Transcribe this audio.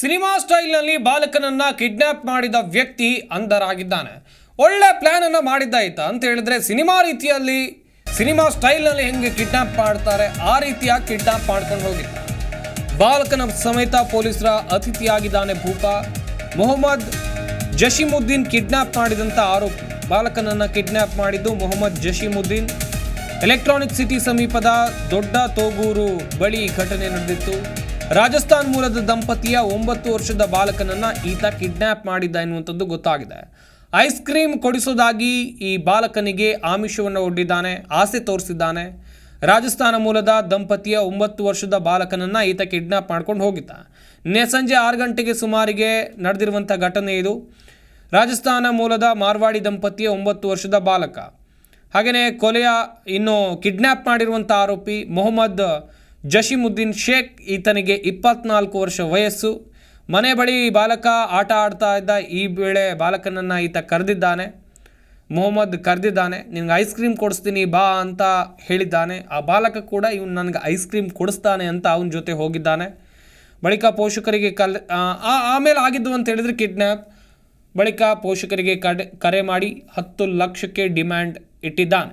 Cinema ಸ್ಟೈಲ್ನಲ್ಲಿ ಬಾಲಕನನ್ನ kidnap ಮಾಡಿದ ವ್ಯಕ್ತಿ ಅಂಧರಾಗಿದ್ದಾನೆ. ಒಳ್ಳೆ ಪ್ಲಾನ್ ಅನ್ನ ಮಾಡಿದ್ದಾಯ್ತಾ ಅಂತ ಹೇಳಿದ್ರೆ ಸಿನಿಮಾ ರೀತಿಯಲ್ಲಿ, ಸಿನಿಮಾ ಸ್ಟೈಲ್ನಲ್ಲಿ ಹೆಂಗೆ ಕಿಡ್ನಾಪ್ ಮಾಡ್ತಾರೆ, ಆ ರೀತಿಯಾಗಿ ಕಿಡ್ನಾಪ್ ಮಾಡ್ಕೊಂಡು ಹೋಗಿ ಬಾಲಕನ ಸಮೇತ ಪೊಲೀಸರ ಅತಿಥಿಯಾಗಿದ್ದಾನೆ ಭೂಪ. ಮೊಹಮ್ಮದ್ ಜಶಿಮುದ್ದೀನ್ ಕಿಡ್ನಾಪ್ ಮಾಡಿದಂಥ ಆರೋಪಿ. ಬಾಲಕನನ್ನ ಕಿಡ್ನಾಪ್ ಮಾಡಿದ್ದು ಮೊಹಮ್ಮದ್ ಜಶೀಮುದ್ದೀನ್. ಎಲೆಕ್ಟ್ರಾನಿಕ್ ಸಿಟಿ ಸಮೀಪದ ದೊಡ್ಡ ತೋಗೂರು ಬಳಿ ಘಟನೆ ನಡೆದಿತ್ತು. ರಾಜಸ್ಥಾನ್ ಮೂಲದ ದಂಪತಿಯ ಒಂಬತ್ತು ವರ್ಷದ ಬಾಲಕನನ್ನ ಈತ ಕಿಡ್ನಾಪ್ ಮಾಡಿದ್ದ ಎನ್ನುವಂಥದ್ದು ಗೊತ್ತಾಗಿದೆ. ಐಸ್ ಕ್ರೀಮ್ ಕೊಡಿಸೋದಾಗಿ ಈ ಬಾಲಕನಿಗೆ ಆಮಿಷವನ್ನು ಒಡ್ಡಿದ್ದಾನೆ, ಆಸೆ ತೋರಿಸಿದ್ದಾನೆ. ರಾಜಸ್ಥಾನ ಮೂಲದ ದಂಪತಿಯ ಒಂಬತ್ತು ವರ್ಷದ ಬಾಲಕನನ್ನ ಈತ ಕಿಡ್ನಾಪ್ ಮಾಡ್ಕೊಂಡು ಹೋಗಿದ್ದ. ನಿನ್ನೆ ಸಂಜೆ ಆರು ಗಂಟೆಗೆ ಸುಮಾರಿಗೆ ನಡೆದಿರುವಂಥ ಘಟನೆ ಇದು. ರಾಜಸ್ಥಾನ ಮೂಲದ ಮಾರ್ವಾಡಿ ದಂಪತಿಯ ಒಂಬತ್ತು ವರ್ಷದ ಬಾಲಕ. ಹಾಗೆಯೇ ಕೊಲೆಯ ಇನ್ನು ಕಿಡ್ನ್ಯಾಪ್ ಮಾಡಿರುವಂಥ ಆರೋಪಿ ಮೊಹಮ್ಮದ್ ಜಶೀಮುದ್ದೀನ್ ಶೇಖ್ ಈತನಿಗೆ ಇಪ್ಪತ್ನಾಲ್ಕು ವರ್ಷ ವಯಸ್ಸು. ಮನೆ ಬಳಿ ಬಾಲಕ ಆಟ ಆಡ್ತಾ ಇದ್ದ ಈ ವೇಳೆ ಬಾಲಕನನ್ನು ಈತ ಕರೆದಿದ್ದಾನೆ. ಮೊಹಮ್ಮದ್ ಕರೆದಿದ್ದಾನೆ, ನಿನಗೆ ಐಸ್ ಕ್ರೀಮ್ ಕೊಡಿಸ್ತೀನಿ, ಬಾ ಅಂತ ಹೇಳಿದ್ದಾನೆ. ಆ ಬಾಲಕ ಕೂಡ, ಇವನು ನನಗೆ ಐಸ್ ಕ್ರೀಮ್ ಕೊಡಿಸ್ತಾನೆ ಅಂತ ಅವನ ಜೊತೆ ಹೋಗಿದ್ದಾನೆ. ಬಳಿಕ ಪೋಷಕರಿಗೆ ಕಲ್ ಆಮೇಲೆ ಆಗಿದ್ದು ಅಂತ ಹೇಳಿದ್ರೆ ಕಿಡ್ನ್ಯಾಪ್ ಬಳಿಕ ಪೋಷಕರಿಗೆ ಕಡೆ, ಕರೆ ಮಾಡಿ ಹತ್ತು ಲಕ್ಷಕ್ಕೆ ಡಿಮ್ಯಾಂಡ್ ಇಟ್ಟಿದ್ದಾನೆ.